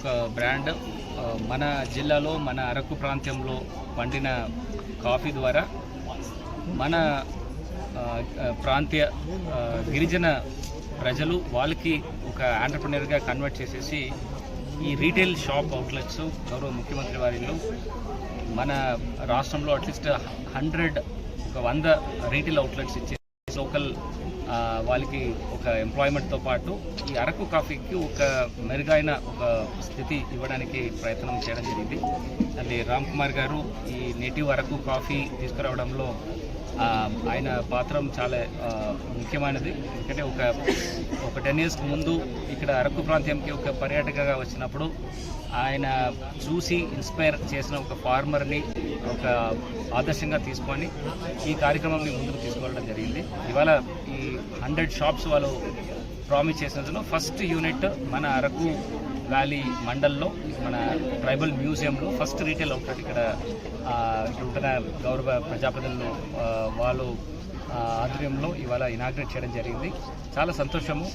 ఒక బ్రాండ్. మన జిల్లాలో మన అరకు ప్రాంతంలో పండిన కాఫీ ద్వారా మన ప్రాంతీయ గిరిజన ప్రజలు వాళ్ళకి ఒక ఆంటర్ప్రినర్గా కన్వర్ట్ చేసేసి ఈ రీటైల్ షాప్ అవుట్లెట్స్ గౌరవ ముఖ్యమంత్రి వారిలో మన రాష్ట్రంలో అట్లీస్ట్ హండ్రెడ్ ఒక వంద రీటైల్ అవుట్లెట్స్ ఇచ్చి లోకల్ వాళ్ళకి ఒక ఎంప్లాయ్మెంట్తో పాటు ఈ అరకు కాఫీకి ఒక మెరుగైన ఒక స్థితి ఇవ్వడానికి ప్రయత్నం చేయడం జరిగింది. అది రామ్ కుమార్ గారు ఈ నేటివ్ అరకు కాఫీ తీసుకురావడంలో ఆయన పాత్ర చాలా ముఖ్యమైనది. ఎందుకంటే ఒక ఒక టెన్ ఇయర్స్కి ముందు ఇక్కడ అరకు ప్రాంతంకి ఒక పర్యాటకగా వచ్చినప్పుడు ఆయన చూసి ఇన్స్పైర్ చేసిన ఒక ఫార్మర్ని ఒక ఆదర్శంగా తీసుకొని ఈ కార్యక్రమాన్ని ముందుకు తీసుకువెళ్ళడం జరిగింది. ఇవాళ ఈ హండ్రెడ్ షాప్స్ వాళ్ళు ప్రామిస్ చేసినందులో ఫస్ట్ యూనిట్ మన అరకు వ్యాలీ మండల్లో మన ట్రైబల్ మ్యూజియంలో ఫస్ట్ రీటైల్ అవుట్లెట్ ఇక్కడ ఇక్కడ ఉంటున్న గౌరవ ప్రజాప్రతినిధులు వాళ్ళు ఆధ్వర్యంలో ఇవాళ ఇనాగ్రేట్ చేయడం జరిగింది. చాలా సంతోషము.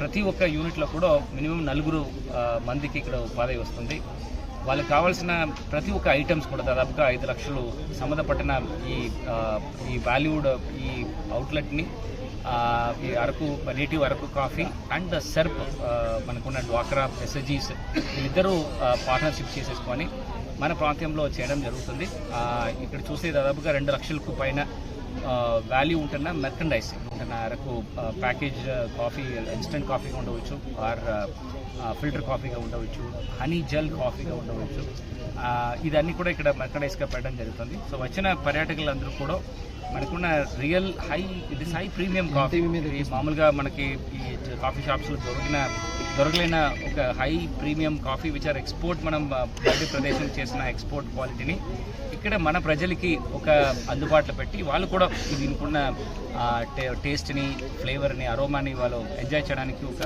ప్రతి ఒక్క యూనిట్లో కూడా మినిమం నలుగురు మందికి ఇక్కడ ఉపాధి వస్తుంది. వాళ్ళకి కావాల్సిన ప్రతి ఒక్క ఐటమ్స్ కూడా దాదాపుగా ఐదు లక్షలు సంబంధపడిన ఈ ఈ వాల్యూడ్ ఈ అవుట్లెట్ని ఈ Araku native Araku coffee and SERP మనకున్న డ్వాక్రా ఎస్ఎజీస్ వీళ్ళిద్దరూ పార్ట్నర్షిప్ చేసేసుకొని మన ప్రాంతంలో చేయడం జరుగుతుంది. ఇక్కడ చూస్తే దాదాపుగా రెండు లక్షలకు పైన వాల్యూ ఉంటున్న మెర్కండైజ్ ఉంటున్న అరకు ప్యాకేజ్ కాఫీ ఇన్స్టెంట్ కాఫీగా ఉండవచ్చు ఆర్ ఫిల్టర్ కాఫీగా ఉండవచ్చు హనీ జెల్ కాఫీగా ఉండవచ్చు. ఇదన్నీ కూడా ఇక్కడ మెర్కండైజ్గా పెట్టడం జరుగుతుంది. సో వచ్చిన పర్యాటకులందరూ కూడా మనకున్న రియల్ హై ఇది హై ప్రీమియం కాఫీ. మామూలుగా మనకి ఈ కాఫీ షాప్స్లో దొరికిన దొరకలేన ఒక high premium coffee which are export మనం బయట ప్రదేశం చేసిన ఎక్స్పోర్ట్ క్వాలిటీని ఇక్కడ మన ప్రజలకి ఒక అందుబాటులో పెట్టి వాళ్ళు కూడా దీనికున్న టేస్ట్ని ఫ్లేవర్ని అరోమాని వాళ్ళు ఎంజాయ్ చేయడానికి ఒక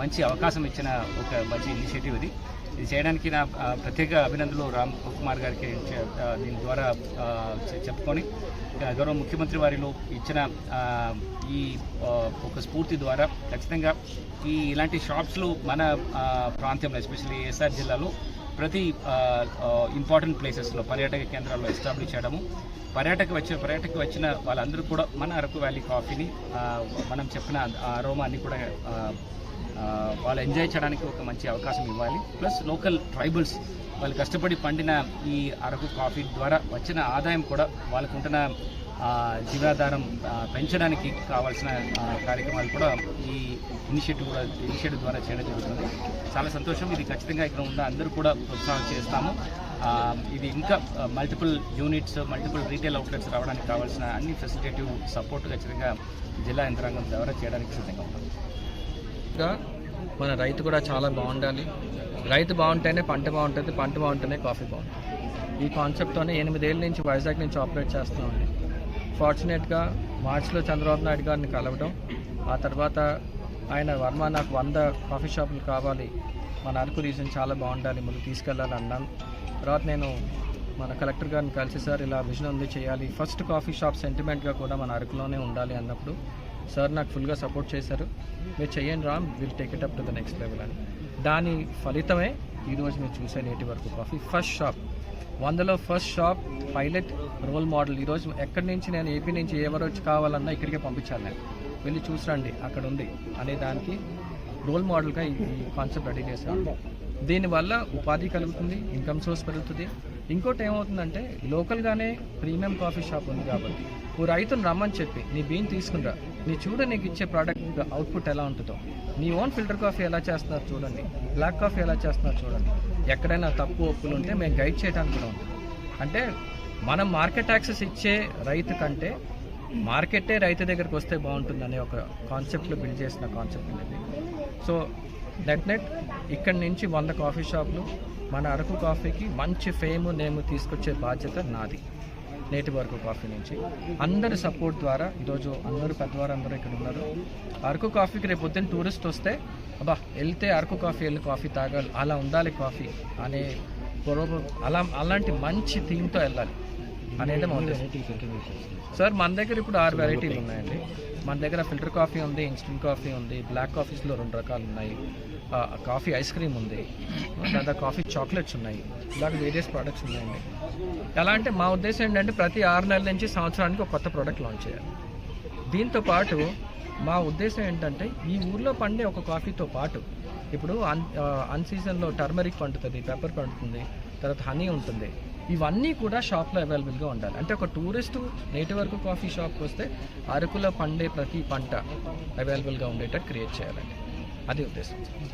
మంచి అవకాశం ఇచ్చిన ఒక మంచి ఇనిషియేటివ్ ఇది. ఇది చేయడానికి నా ప్రత్యేక అభినందనలు రామ్ కుమార్ గారికి దీని ద్వారా చెప్పుకొని గౌరవ ముఖ్యమంత్రి వారిలో ఇచ్చిన ఈ ఒక స్ఫూర్తి ద్వారా ఖచ్చితంగా ఈ ఇలాంటి షాప్స్లు మన ప్రాంతంలో ఎస్పెషల్లీ ఏఎస్ఆర్ జిల్లాలో ప్రతి ఇంపార్టెంట్ ప్లేసెస్లో పర్యాటక కేంద్రాల్లో ఎస్టాబ్లిష్ చేయడము పర్యాటక వచ్చిన పర్యాటక వచ్చిన వాళ్ళందరూ కూడా మన అరకు వ్యాలీ కాఫీని మనం చెప్పిన ఆ కూడా వాళ్ళు ఎంజాయ్ చేయడానికి ఒక మంచి అవకాశం ఇవ్వాలి. ప్లస్ లోకల్ ట్రైబల్స్ వాళ్ళు కష్టపడి పండిన ఈ అరకు కాఫీ ద్వారా వచ్చిన ఆదాయం కూడా వాళ్ళకు ఉంటున్న జీవనాధారం పెంచడానికి కావాల్సిన కార్యక్రమాలు కూడా ఈ ఇనిషియేటివ్ కూడా ఇనిషియేటివ్ ద్వారా చేయడం జరుగుతుంది. చాలా సంతోషం. ఇది ఖచ్చితంగా ఇక్కడ ఉన్న అందరూ కూడా ప్రోత్సాహం చేస్తాము. ఇది ఇంకా multiple units multiple retail outlets రావడానికి కావాల్సిన అన్ని ఫెసిలిటేటివ్ సపోర్ట్ ఖచ్చితంగా జిల్లా యంత్రాంగం ద్వారా చేయడానికి సిద్ధంగా ఉన్నాం. గా మన రైతు కూడా చాలా బాగుండాలి. రైతు బాగుంటేనే పంట బాగుంటుంది పంట బాగుంటేనే కాఫీ బాగుంటుంది. ఈ కాన్సెప్ట్తోనే ఎనిమిదేళ్ళ నుంచి వైజాగ్ నుంచి ఆపరేట్ చేస్తామండి ఫార్చునేట్గా మార్చిలో చంద్రబాబు నాయుడు గారిని కలవడం ఆ తర్వాత ఆయన వర్మ నాకు వంద కాఫీ షాపులు కావాలి మన అరకు రీజన్ చాలా బాగుండాలి ముందు తీసుకెళ్ళాలి అన్నాను. తర్వాత నేను మన కలెక్టర్ గారిని కలిసి సార్ ఇలా విజన్ ఉంది చేయాలి. ఫస్ట్ కాఫీ షాప్ సెంటిమెంట్గా కూడా మన అరకులోనే ఉండాలి అన్నప్పుడు సార్ నాకు ఫుల్గా సపోర్ట్ చేశారు. మీరు చెయ్యండి Ram will take it up to the next level అని. దాని ఫలితమే ఈరోజు మీరు చూసే నేటి వరకు కాఫీ. ఫస్ట్ షాప్ వందలో first shop pilot role model ఈరోజు ఎక్కడి నుంచి నేను ఏపీ నుంచి ఎవరు వచ్చి కావాలన్నా ఇక్కడికే పంపించాలి నేను. వెళ్ళి చూసిరండి అక్కడ ఉంది అనే దానికి రోల్ మోడల్గా ఈ కాన్సెప్ట్ రెడీ చేశాను దీనివల్ల ఉపాధి కలుగుతుంది ఇన్కమ్ సోర్స్ పెరుగుతుంది. ఇంకోటి ఏమవుతుందంటే లోకల్గానే ప్రీమియం కాఫీ షాప్ ఉంది కాబట్టి ఓ రైతును రమ్మని చెప్పి నీ బీన్ తీసుకునిరా. నీ చూడ నీకు ఇచ్చే ప్రోడక్ట్ అవుట్పుట్ ఎలా ఉంటుందో. నీ ఓన్ ఫిల్టర్ కాఫీ ఎలా చేస్తున్నారు చూడండి. బ్లాక్ కాఫీ ఎలా చేస్తున్నారు చూడండి. ఎక్కడైనా తప్పు ఒప్పులు ఉంటే మేము గైడ్ చేయడానికి కూడా ఉంటుంది అంటే మనం మార్కెట్ యాక్సెస్ ఇచ్చే రైతు కంటే మార్కెటే రైతు దగ్గరికి వస్తే బాగుంటుందనే ఒక కాన్సెప్ట్లో బిల్డ్ చేసిన కాన్సెప్ట్ అనేది. సో నెట్ నెట్ ఇక్కడి నుంచి వంద కాఫీ షాపులు. మన అరకు కాఫీకి మంచి ఫేమ్ నేమ్ తీసుకొచ్చే బాధ్యత నాది. నేటి వరకు కాఫీ నుంచి. అందరి సపోర్ట్ ద్వారా ఈరోజు అందరూ పెద్దవారు అందరూ ఇక్కడ ఉన్నారు. అరకు కాఫీకి రేపు పొద్దున్న టూరిస్ట్ వస్తే అబ్బా వెళ్తే అరకు కాఫీ వెళ్ళి కాఫీ తాగాలి. అలా ఉండాలి కాఫీ అనే అలా అలాంటి మంచి థీమ్తో వెళ్ళాలి. అనేది మా ఉద్దేశం. సార్ మన దగ్గర ఇప్పుడు ఆరు వెరైటీలు ఉన్నాయండి. మన దగ్గర ఫిల్టర్ కాఫీ ఉంది ఇన్స్టెంట్ కాఫీ ఉంది బ్లాక్ కాఫీస్లో రెండు రకాలు ఉన్నాయి. కాఫీ ఐస్ క్రీమ్ ఉంది. తర్వాత కాఫీ చాక్లెట్స్ ఉన్నాయి. ఇలాగ వేరియస్ ప్రోడక్ట్స్ ఉన్నాయండి. ఎలా అంటే మా ఉద్దేశం ఏంటంటే ప్రతి ఆరు నెలల నుంచి సంవత్సరానికి ఒక కొత్త ప్రోడక్ట్ లాంచ్ చేయాలి. దీంతో పాటు మా ఉద్దేశం ఏంటంటే ఈ ఊర్లో పండే ఒక కాఫీతో పాటు ఇప్పుడు అన్ అన్ సీజన్లో టర్మరిక్ పండుతుంది పెప్పర్ పండుతుంది తర్వాత హనీ ఉంటుంది. ఇవన్నీ కూడా షాప్లో అవైలబుల్గా ఉండాలి. అంటే ఒక టూరిస్ట్ నేటి వరకు కాఫీ షాప్కి వస్తే అరకులో పండే ప్రతి పంట అవైలబుల్గా ఉండేటట్టు క్రియేట్ చేయాలండి. అది ఉద్దేశం.